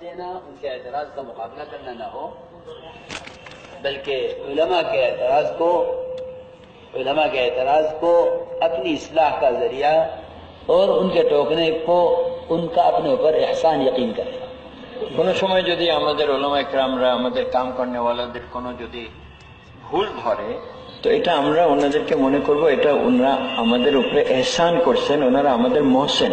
دینا ان کے اعتراض کا مقابلہ کرنا نہ ہو بلکہ علماء کے اعتراض کو علماء کے اعتراض کو اپنی اصلاح کا ذریعہ اور ان کے ٹوکنے کو ان کا اپنے اوپر احسان یقین کرے কোনো সময় যদি আমাদের ওলামা একরামরা আমাদের কাম কর্নেওয়ালাদের কোনো যদি ভুল ধরে তো এটা আমরা ওনাদেরকে মনে করব এটা ওনারা আমাদের উপরে এহসান করছেন ওনারা আমাদের মহসেন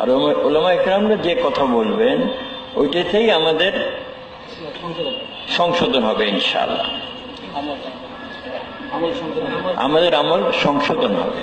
আর ওলামা ইকরামরা যে কথা বলবেন ওইটাতেই আমাদের সংশোধন হবে ইনশাআল্লাহ আমাদের আমল সংশোধন হবে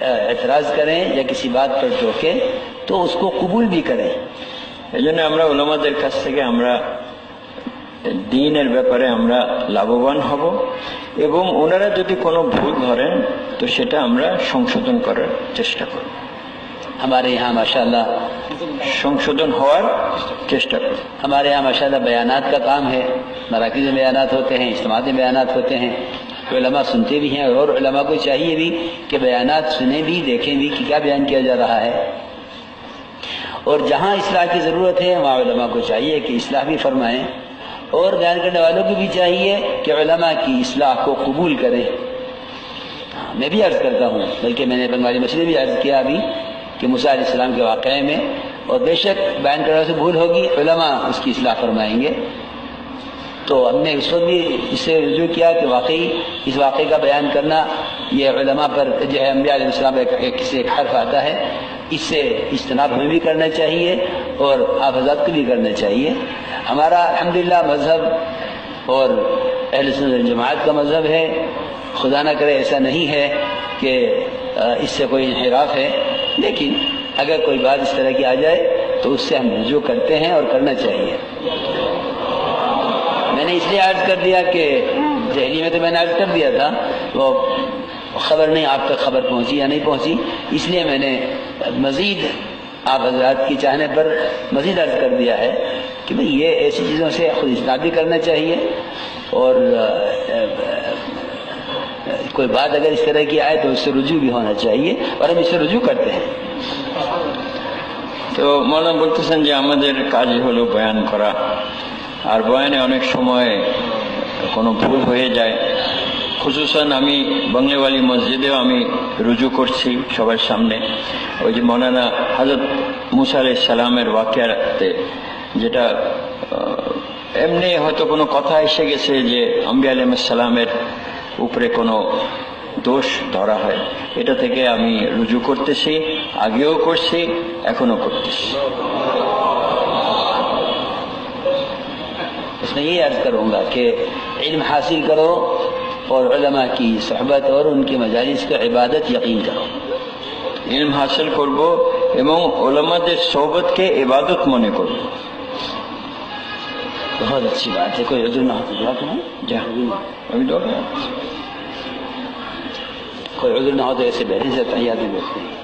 اہ، اعتراض کریں یا کسی بات پر ٹوکیں تو اس کو قبول بھی کریں এই জন্য আমরা ওলামাদের কাছ থেকে আমরা দিনের ব্যাপারে আমরা লাভবান হব এবং ওনারা যদি কোনো ভুল ধরেন তো সেটা আমরা সংশোধন করার চেষ্টা করব ہمارے یہاں ماشاءاللہ সংশোধন হওয়ার চেষ্টা করব ہمارے یہاں ماشاءاللہ بیانات کا کام ہے مراکز میں بیانات ہوتے ہیں اجتماعات میں بیانات ہوتے ہیں علماء سنتے بھی ہیں اور علماء کو چاہیے بھی کہ بیانات سنیں بھی، دیکھیں بھی کہ کیا بیان کیا جا رہا ہے۔ اور جہاں اصلاح کی ضرورت ہے، وہاں علماء کو چاہیے کہ اصلاح بھی فرمائیں۔ اور بیان کرنے والوں کو بھی چاہیے کہ علماء کی اصلاح کو قبول کریں۔ ہاں، میں بھی عرض کرتا ہوں، بلکہ میں نے بنگالی مسئلے بھی عرض کیا ابھی کہ موسیٰ علیہ السلام کے واقعے میں، اور بے شک بیان کرنے سے بھول ہوگی، علماء اس کی اصلاح فرمائیں گے۔ تو ہم نے اس وقت بھی اس سے رجوع کیا کہ واقعی اس واقعے کا بیان کرنا یہ علماء پر جو ہے انبیاء علیہ السلام ایک ایک سے ایک حرف آتا ہے۔ اس سے اجتناب ہمیں بھی کرنا چاہیے اور آپ حضرات کو بھی کرنا چاہیے۔ ہمارا الحمدللہ مذہب اور اہل سنت جماعت کا مذہب ہے۔ خدا نہ کرے ایسا نہیں ہے کہ اس سے کوئی انحراف ہے۔ لیکن اگر کوئی بات اس طرح کی آ جائے تو اس سے ہم رجوع کرتے ہیں اور کرنا چاہیے۔ نے اس لیے عرض کر دیا کہ دہلی میں تو میں نے عرض کر دیا تھا وہ خبر نہیں آپ تک خبر پہنچی یا نہیں پہنچی اس لیے میں نے مزید آپ حضرات کی چاہنے پر مزید عرض کر دیا ہے کہ بھئی یہ ایسی چیزوں سے خود اجتناب بھی کرنا چاہیے اور آ، آ، آ، کوئی بات اگر اس طرح کی آئے تو اس سے رجوع بھی ہونا چاہیے اور ہم اس سے رجوع کرتے ہیں তো মৌলানা বলতেছেন যে আমাদের কাজই হলো বয়ান করা আর বয়ানে অনেক সময় কোনো ভুল হয়ে যায়। খুসুসান আমি বাংলাওয়ালি মসজিদেও আমি রুজু করছি সবার সামনে। ওই যে মৌলানা হাজরত মুসা আলাই সালামের ওয়াকিয়াতে, যেটা এমনি হয়তো কোনো কথা এসে গেছে যে আম্বি আলাইসালামের উপরে কোনো দোষ ধরা হয়। এটা থেকে আমি রুজু করতেছি, আগেও করছি এখনও করতেছি। میں یہ عرض کروں گا کہ علم حاصل کرو اور علماء کی صحبت اور ان کی مجالس کا عبادت یقین کرو ইলম হাসিল করব এবং ওলামাদের সৌবতকে ইবাদত মনে করব بہت اچھی بات ہے کوئی عذر نہ ہو تو دعا کریں যা আমি দোয়া کوئی عذر نہ ہو تو ایسے بیٹھے سے تحیات میں بیٹھتے ہیں